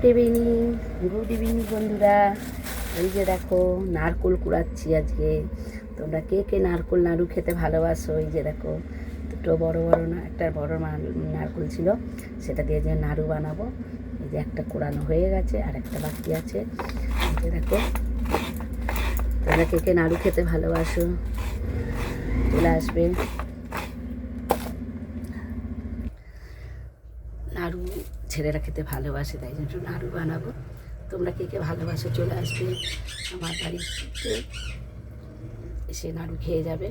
Good evening. Good evening বন্ধুরা। এই যে দেখো, নারকোল কুড়াচ্ছি আজকে। তোমরা কে কে নারকোল নাড়ু খেতে ভালোবাসো? এই যে দেখো, দুটো বড় বড় না, একটা বড় নারকোল ছিল, সেটা দিয়ে যে নাড়ু বানাবো। এই যে একটা কোড়ানো হয়ে গেছে, আর একটা বাকি আছে। এই যে দেখো, তোমরা কে কে নাড়ু খেতে ভালোবাসো? চলে আসবে। নাড়ু ছেলেরা খেতে ভালোবাসে, তাই জন্য নাড়ু বানাবো। তোমরা কে কে ভালোবাসো চলে আসবে আমার বাড়িতে। এসে নাড়ু খেয়ে যাবে।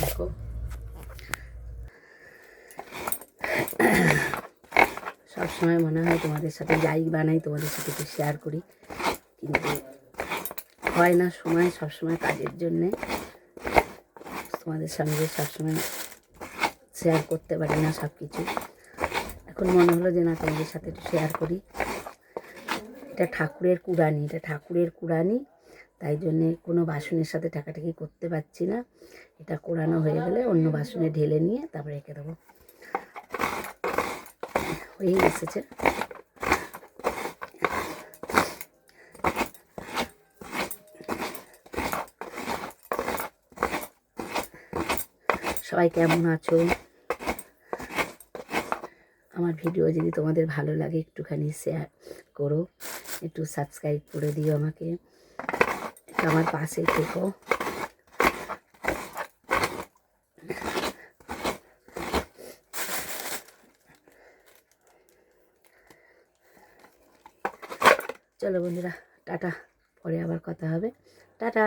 দেখো। সবসময় মনে হয় তোমাদের সাথে যাই বানাই, তোমাদের সাথে একটু শেয়ার করি। কিন্তু হয় না সময় সবসময় কাজের জন্যে। তোমাদের সঙ্গে সবসময় শেয়ার করতে পারি না সব কিছু এখন মনে হলো যে, না, তোমাদের সাথে একটু শেয়ার করি। এটা ঠাকুরের কুড়ানি, এটা ঠাকুরের কুড়ানি, তাই জন্যে কোনো বাসনের সাথে টাকাটাকি করতে পারছি না। এটা কোড়ানো হয়ে গেলে অন্য বাসনে ঢেলে নিয়ে তারপরে রেখে দেবো। হয়েই এসেছে। সবাই কেমন আছো? আমার ভিডিও যদি তোমাদের ভালো লাগে, একটুখানি শেয়ার করো, একটু সাবস্ক্রাইব করে দিও আমাকে। আমার পাশে থেকো। চলো বন্ধুরা, টাটা। পরে আবার কথা হবে। টাটা।